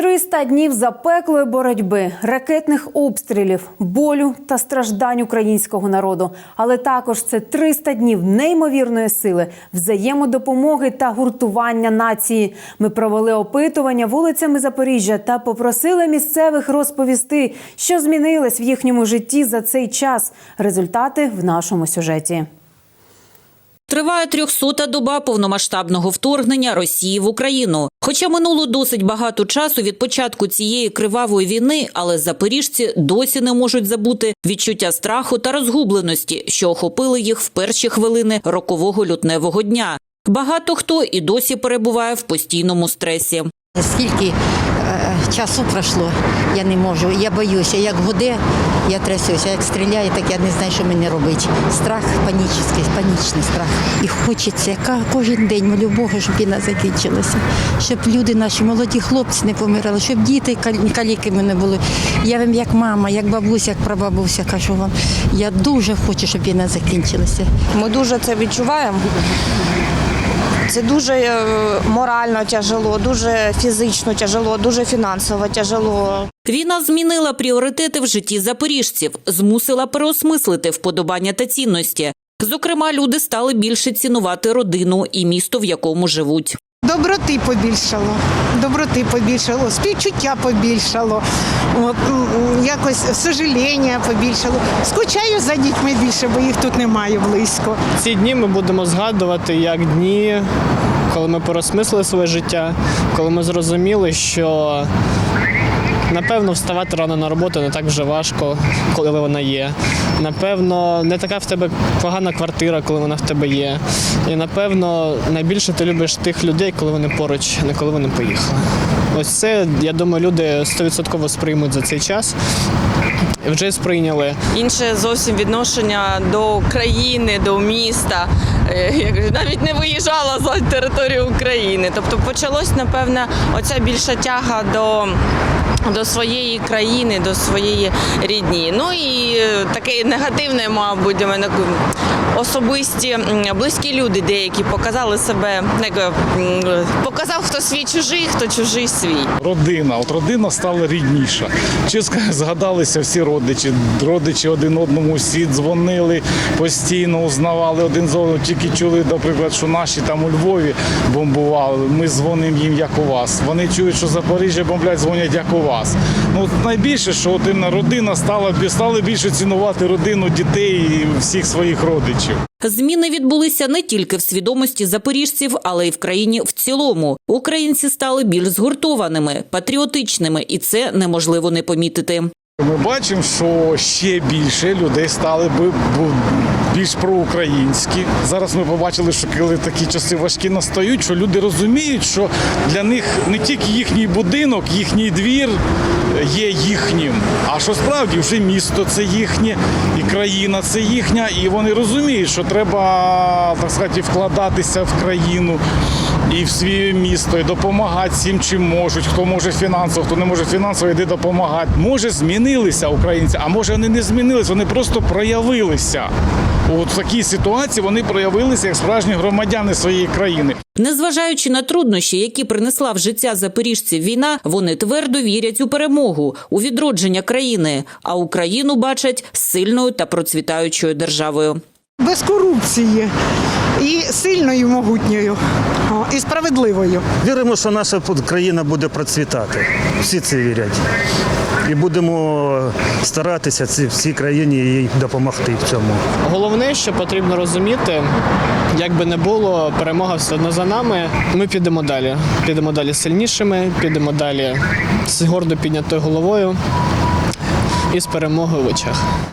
300 днів запеклої боротьби, ракетних обстрілів, болю та страждань українського народу. Але також це 300 днів неймовірної сили, взаємодопомоги та гуртування нації. Ми провели опитування вулицями Запоріжжя та попросили місцевих розповісти, що змінилось в їхньому житті за цей час. Результати в нашому сюжеті. Триває трьохсота доба повномасштабного вторгнення Росії в Україну. Хоча минуло досить багато часу від початку цієї кривавої війни, але запоріжці досі не можуть забути відчуття страху та розгубленості, що охопили їх в перші хвилини рокового лютневого дня. Багато хто і досі перебуває в постійному стресі. Скільки часу пройшло, я не можу. Я боюся, як гуде, я трясуся, як стріляє, так я не знаю, що мені робити. Страх панічний, панічний страх. І хочеться кожен день молю Бога, щоб війна закінчилася, щоб люди наші, молоді хлопці не помирали, щоб діти кал- каліками не були. Я вам як мама, як бабуся, як прабабуся кажу вам. Я дуже хочу, щоб війна закінчилася. Ми дуже це відчуваємо. Це дуже е, морально тяжело, дуже фізично тяжело, дуже фінансово тяжело. Війна змінила пріоритети в житті запоріжців, змусила переосмислити вподобання та цінності. Зокрема, люди стали більше цінувати родину і місто, в якому живуть. Доброти побільшало, доброти побільшало, співчуття побільшало, от, якось сожаління побільшало. Скучаю за дітьми більше, бо їх тут немає близько. Ці дні ми будемо згадувати як дні, коли ми порозмислили своє життя, коли ми зрозуміли, що напевно вставати рано на роботу не так вже важко, коли вона є. Напевно, не така в тебе погана квартира, коли вона в тебе є. І напевно найбільше ти любиш тих людей, коли вони поруч, не коли вони поїхали. Ось це, я думаю, люди 100% сприймуть за цей час. Вже сприйняли. інше зовсім відношення до країни, до міста. Е, Я кажу, навіть не виїжджала за територію України. Тобто почалось, напевно, оця більша тяга до. До своєї країни, до своєї рідні. Ну і е, таке негативне, мабуть, у мене особисті близькі люди деякі показали себе, як, показав, хто свій чужий, хто чужий свій. Родина, от родина стала рідніша. Чесно згадалися всі родичі. Родичі один одному всі дзвонили, постійно узнавали один з одного. Тільки чули, наприклад, що наші там у Львові бомбували. Ми дзвонимо їм, як у вас. Вони чують, що Запоріжжя бомблять, дзвонять, як у вас. Ну найбільше, що родина стала стали більше цінувати родину, дітей і всіх своїх родичів. Зміни відбулися не тільки в свідомості запоріжців, але й в країні в цілому. Українці стали більш згуртованими, патріотичними, і це неможливо не помітити. Ми бачимо, що ще більше людей стали би більш проукраїнські. Зараз ми побачили, що коли такі часи важкі настають, що люди розуміють, що для них не тільки їхній будинок, їхній двір є їхнім, а що справді вже місто це їхнє, і країна це їхня, і вони розуміють, що треба так сказати вкладатися в країну і в своє місто, і допомагати всім, чим можуть. Хто може фінансово, хто не може фінансово, йде допомагати. Може, змінилися українці, а може вони не змінилися, вони просто проявилися. У такій ситуації вони проявилися як справжні громадяни своєї країни. Незважаючи на труднощі, які принесла в життя запоріжців війна, вони твердо вірять у перемогу, у відродження країни, а Україну бачать сильною та процвітаючою державою. Без корупції і сильною, і могутньою, і справедливою. Віримо, що наша країна буде процвітати. Всі це вірять. І будемо старатися ці всій країні їй допомогти в цьому. Головне, що потрібно розуміти, як би не було, перемога все одно за нами. Ми підемо далі. Підемо далі сильнішими, підемо далі з гордо піднятою головою і з перемогою в очах.